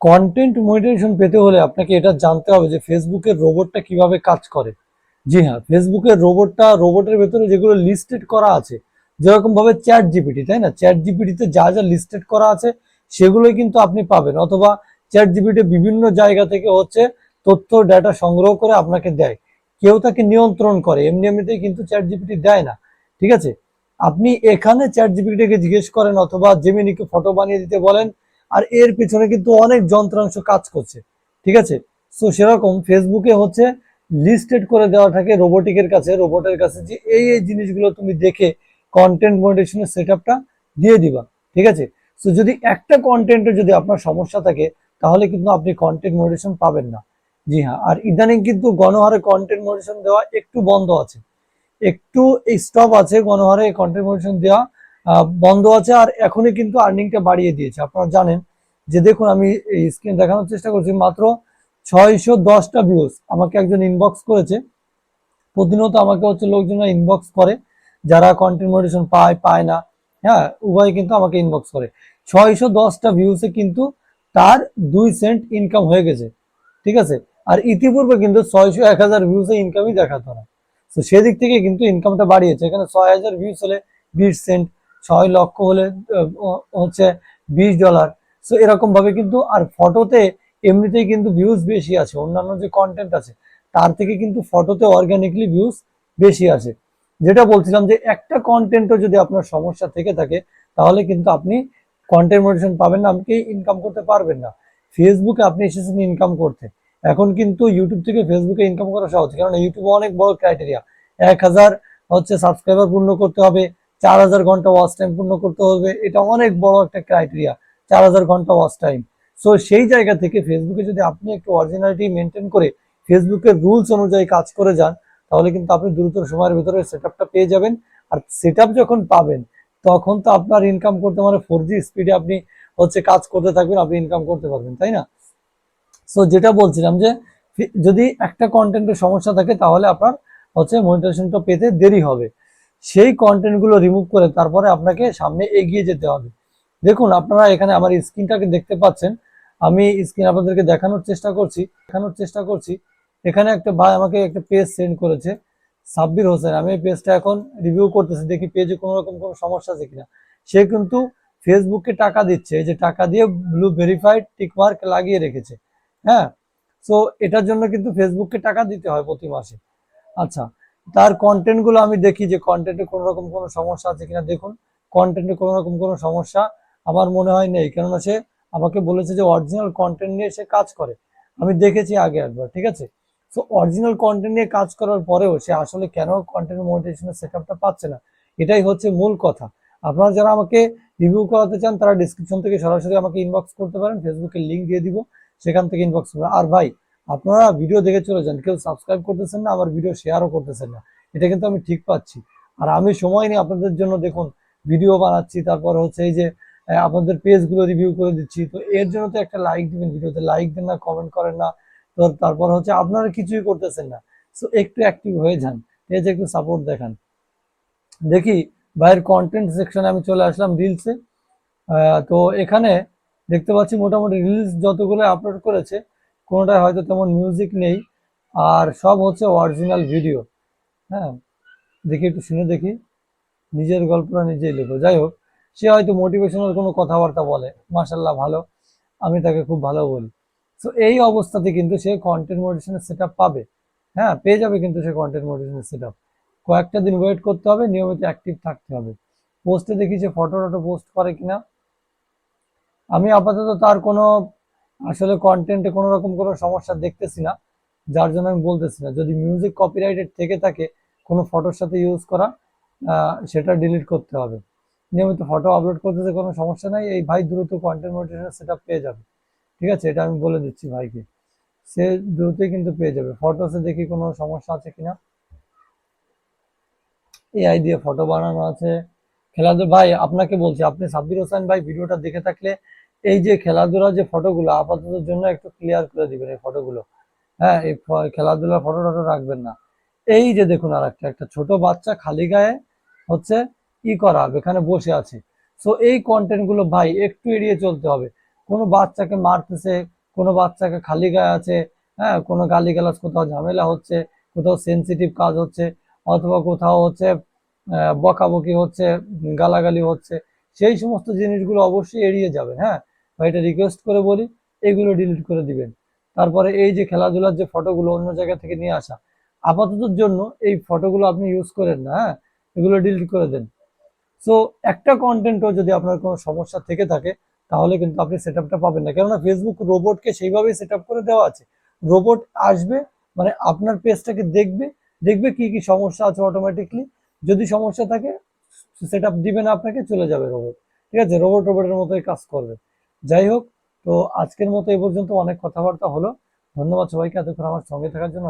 Content monetization পেতে হলে আপনাকে এটা জানতে হবে যে ফেসবুকের রোবটটা কীভাবে কাজ করে। জি হ্যাঁ ফেসবুকের রোবটটা রোবটের ভেতরে যেগুলো লিস্টেড করা আছে, যেরকম ভাবে চ্যাট জিপিটি তাই না? চ্যাট জিপিটিতে যা যা লিস্টেড করা আছে, সেগুলোই কিন্তু আপনি পাবেন। অথবা চ্যাট জিপিটি বিভিন্ন জায়গা থেকে হচ্ছে তথ্য ডাটা সংগ্রহ করে আপনাকে দেয়। কেউ তাকে নিয়ন্ত্রণ করে, এমনি এমনিতেই কিন্তু চ্যাট জিপিটি দেয় না। ঠিক আছে? আপনি এখানে চ্যাট জিপিটিকে জিজ্ঞেস করেন অথবা জেমিনিকে ফটো বানিয়ে দিতে বলেন আর এর পিছনে কিন্তু অনেক যন্ত্রাংশ কাজ করছে, ঠিক আছে? সো সেরকম ফেসবুকে হচ্ছে লিস্টেড করে দেওয়া থাকে রোবোটিকের কাছে রোবটের কাছে যে এই এই জিনিসগুলো তুমি দেখে কন্টেন্ট মনিটেশনের সেট দিয়ে দিবা, ঠিক আছে? সো যদি একটা কন্টেন্টে যদি আপনার সমস্যা থাকে, তাহলে কিন্তু আপনি কন্টেন্ট মনিটেশন পাবেন না। জি হ্যাঁ আর ইদানিং কিন্তু গণহারে কন্টেন্ট মনিটেশন দেওয়া একটু বন্ধ আছে। একটু এই স্টপ আছে গণহারে কন্টেন্ট মনিটেশন দেওয়া। বন্ধ আছে আর এখনই কিন্তু আর্নিংটা বাড়িয়ে দিয়েছে। আপনারা জানেন যে দেখুন, আমি এই স্ক্রিন দেখানোর চেষ্টা করছি মাত্র ছয়শো দশটা ভিউজ আমাকে একজন ইনবক্স করেছে। প্রতিনিয়ত আমাকে হচ্ছে লোকজন ইনবক্স করে, যারা কন্টেন্ট মনিটেশন পায় পায় না হ্যাঁ উভয় কিন্তু আমাকে ইনবক্স করে। ছয়শো দশটা ভিউসে কিন্তু তার দুই সেন্ট ইনকাম হয়ে গেছে, ঠিক আছে? আর ইতিপূর্বে কিন্তু ছয়শো এক হাজার ভিউসে ইনকামই দেখাতো না। তো সেদিক থেকে কিন্তু ইনকামটা বাড়িয়েছে। এখানে ছয় হাজার ভিউস হলে বিশ সেন্ট ছয় লক্ষ হলে হচ্ছে বিশ ডলার সো এরকম ভাবে কিন্তু, আর ফটোতে এমনিতেই কিন্তু ভিউজ বেশি আছে, অন্যান্য যে কন্টেন্ট আছে, তার থেকে কিন্তু ফটোতে অর্গানিকলি ভিউজ বেশি আছে। যেটা বলছিলাম যে, একটা কন্টেন্টও যদি আপনার সমস্যা থেকে থাকে, তাহলে কিন্তু আপনি কন্টেন্ট মোটিভেশন পাবেন না, আপনি ইনকাম করতে পারবেন না। ফেসবুকে আপনি এসেছেন ইনকাম করতে। এখন কিন্তু ইউটিউব থেকে ফেসবুকে ইনকাম করা সহজ কারণ ইউটিউবে অনেক বড় ক্রাইটেরিয়া এক হাজার হচ্ছে সাবস্ক্রাইবার পূর্ণ করতে হবে চার হাজার ঘণ্টা ওয়াচ টাইম পূর্ণ করতে হবে। এটা অনেক বড় একটা ক্রাইটেরিয়া চার হাজার ঘণ্টা ওয়াচ টাইম সো সেই জায়গা থেকে ফেসবুকে যদি আপনি একটু অরিজিনালিটি মেনটেন করে ফেসবুকের রুলস অনুযায়ী কাজ করে যান, তাহলে কিন্তু আপনি দ্রুত সময়ের ভিতরে সেট পেয়ে যাবেন। আর সেট যখন পাবেন, তখন তো আপনার ইনকাম করতে মানে ফোর জি স্পিডে আপনি হচ্ছে কাজ করতে থাকবেন, আপনি ইনকাম করতে পারবেন, তাই না? সো যেটা বলছিলাম যে, যদি একটা কন্টেন্টের সমস্যা থাকে, তাহলে আপনার হচ্ছে মনিটাইজেশনটা পেতে দেরি হবে। সেই কন্টেন্টগুলো রিমুভ করে তারপরে আপনাকে সামনে এগিয়ে যেতে হবে। দেখুন, আপনারা এখানে আমার স্ক্রিনটাকে দেখতে পাচ্ছেন। আমি স্ক্রিন আপনাদেরকে দেখানোর চেষ্টা করছি, দেখানোর চেষ্টা করছি। এখানে একটা ভাই আমাকে একটা পেজ সেন্ড করেছে, সাব্বির হোসেন। আমি এই পেজটা এখন রিভিউ করতেছি, দেখি পেজে কোনো রকম কোনো সমস্যা আছে কিনা। সে কিন্তু ফেসবুককে টাকা দিচ্ছে যে টাকা দিয়ে ব্লু ভেরিফাইড টিকমার্ক লাগিয়ে রেখেছে। হ্যাঁ? সো এটার জন্য কিন্তু ফেসবুককে টাকা দিতে হয় প্রতি মাসে। আচ্ছা তার কন্টেন্টগুলো আমি দেখি যে কন্টেন্টে কোনো রকম কোনো সমস্যা আছে কিনা, দেখুন। কন্টেন্টে কোনো রকম কোনো সমস্যা আমার মনে হয় নেই, কেননা সে আমাকে বলেছে যে অরিজিনাল কন্টেন্ট নিয়ে সে কাজ করে। আমি দেখেছি আগে একবার, ঠিক আছে? সো অরিজিনাল কন্টেন্ট নিয়ে কাজ করার পরেও সে আসলে কেন কন্টেন্ট মনিটাইজেশনের সেটআপটা পাচ্ছে না? এটাই হচ্ছে মূল কথা। আপনারা যারা আমাকে রিভিউ করাতে চান, তারা ডিসক্রিপশন থেকে সরাসরি আমাকে ইনবক্স করতে পারেন। ফেসবুকের লিঙ্ক দিয়ে দিব, সেখান থেকে ইনবক্স করবেন। আর ভাই আপনারা ভিডিও দেখে চলে যান কেউ সাবস্ক্রাইব করতেছেন না আমার ভিডিও শেয়ারও করতেছেন না। এটা কিন্তু আমি ঠিক পাচ্ছি। আর আমি সময় নিয়ে আপনাদের জন্য দেখুন ভিডিও বানাচ্ছি, তারপর হচ্ছে এই যে আপনাদের পেজগুলো রিভিউ করে দিচ্ছি। তো এর জন্য তো একটা লাইক দিবেন ভিডিওতে লাইক দেন না কমেন্ট করেন না। তো তারপর হচ্ছে আপনারা কিছুই করতেছেন না। সো একটু অ্যাক্টিভ হয়ে যান। পেজে একটু সাপোর্ট দেখান। দেখি, ভাইয়ের কন্টেন্ট সেকশনে আমি চলে আসলাম রিলসে তো এখানে দেখতে পাচ্ছি মোটামুটি রিলস যতগুলো আপলোড করেছে কোনোটায় হয়তো তেমন মিউজিক নেই, আর সব হচ্ছে অরিজিনাল ভিডিও হ্যাঁ দেখি একটু শুনে দেখি, নিজের গল্পটা নিজেই লেখো। যাই হোক, সে হয়তো মোটিভেশনাল কোনো কথাবার্তা বলে মাসাল্লাহ ভালো, আমি তাকে খুব ভালো বলি। সো এই অবস্থাতে কিন্তু সে কন্টেন্ট মোটিভেশনের সেট পাবে। হ্যাঁ পেয়ে যাবে কিন্তু সে কন্টেন্ট মোটিভেশনের সেট কয়েকটা দিন ওয়েট করতে হবে, নিয়মিত অ্যাক্টিভ থাকতে হবে। পোস্টে দেখি যে ফটো টটো পোস্ট করে কিনা। আমি আপাতত তার কোনো আসলে কন্টেন্টে কোনো রকম কোনো সমস্যা দেখতেছি না, যার জন্য আমি বলতেছি না। যদি মিউজিক কপিরাইটেড থেকে থাকে, কোনো ফটোর সাথে ইউজ করা সেটা ডিলিট করতে হবে। নিয়মিত ফটো আপলোড করতেছে কোনো সমস্যা নাই, এই ভাই দ্রুত কন্টেন্ট মোটিভেশন সেটা পেয়ে যাবে। ঠিক আছে? এটা আমি বলে দিচ্ছি ভাইকে। সে দ্রুতই কিন্তু পেয়ে যাবে। ফটোসে দেখি কোনো সমস্যা আছে কিনা? এআই দিয়ে ফটো বানানো আছে। খেলাধুলা ভাই, আপনাকে বলছি, আপনি সাব্বির হোসেন ভাই, ভিডিওটা দেখে থাকলে এই যে খেলাধুলার যে ফটোগুলো, আপাতত জন্য একটু ক্লিয়ার করে দিবেন এই ফটোগুলো। হ্যাঁ এই খেলাধুলার ফটো টটো রাখবেন না। এই যে দেখুন আর একটা একটা ছোট বাচ্চা খালি গায়ে হচ্ছে ই করা এখানে বসে আছে। সো এই কন্টেন্টগুলো ভাই একটু এড়িয়ে চলতে হবে। কোনো বাচ্চাকে মারতেছে, কোনো বাচ্চাকে খালি গায়ে আছে হ্যাঁ কোনো গালিগালাজ, কোথাও ঝামেলা হচ্ছে, কোথাও সেনসিটিভ কাজ হচ্ছে, অথবা কোথাও হচ্ছে বকাবকি হচ্ছে, গালাগালি হচ্ছে, সেই সমস্ত জিনিসগুলো অবশ্যই এড়িয়ে যাবেন হ্যাঁ। বা এটা রিকোয়েস্ট করে বলি, এগুলো ডিলিট করে দিবেন। তারপরে এই যে খেলাধুলার যে ফটোগুলো অন্য জায়গা থেকে নিয়ে আসা আপাততর জন্য এই ফটোগুলো আপনি ইউজ করেন না হ্যাঁ? এগুলো ডিলিট করে দেন। সো একটা কন্টেন্টও যদি আপনার কোনো সমস্যা থেকে থাকে, তাহলে কিন্তু আপনি সেট আপটা পাবেন না। কেননা ফেসবুক রোবটকে সেইভাবেই সেট করে দেওয়া আছে। রোবট আসবে মানে আপনার পেজটাকে দেখবে দেখবে কি কি সমস্যা আছে অটোমেটিকলি যদি সমস্যা থাকে সেট আপ দিবে না আপনাকে, চলে যাবে রোবট ঠিক আছে? রোবট রোবটের মতোই কাজ করবে। যাই হোক, তো আজকের মতো এই পর্যন্ত অনেক কথাবার্তা হলো। ধন্যবাদ সবাইকে এতক্ষণ আমার সঙ্গে থাকার জন্য।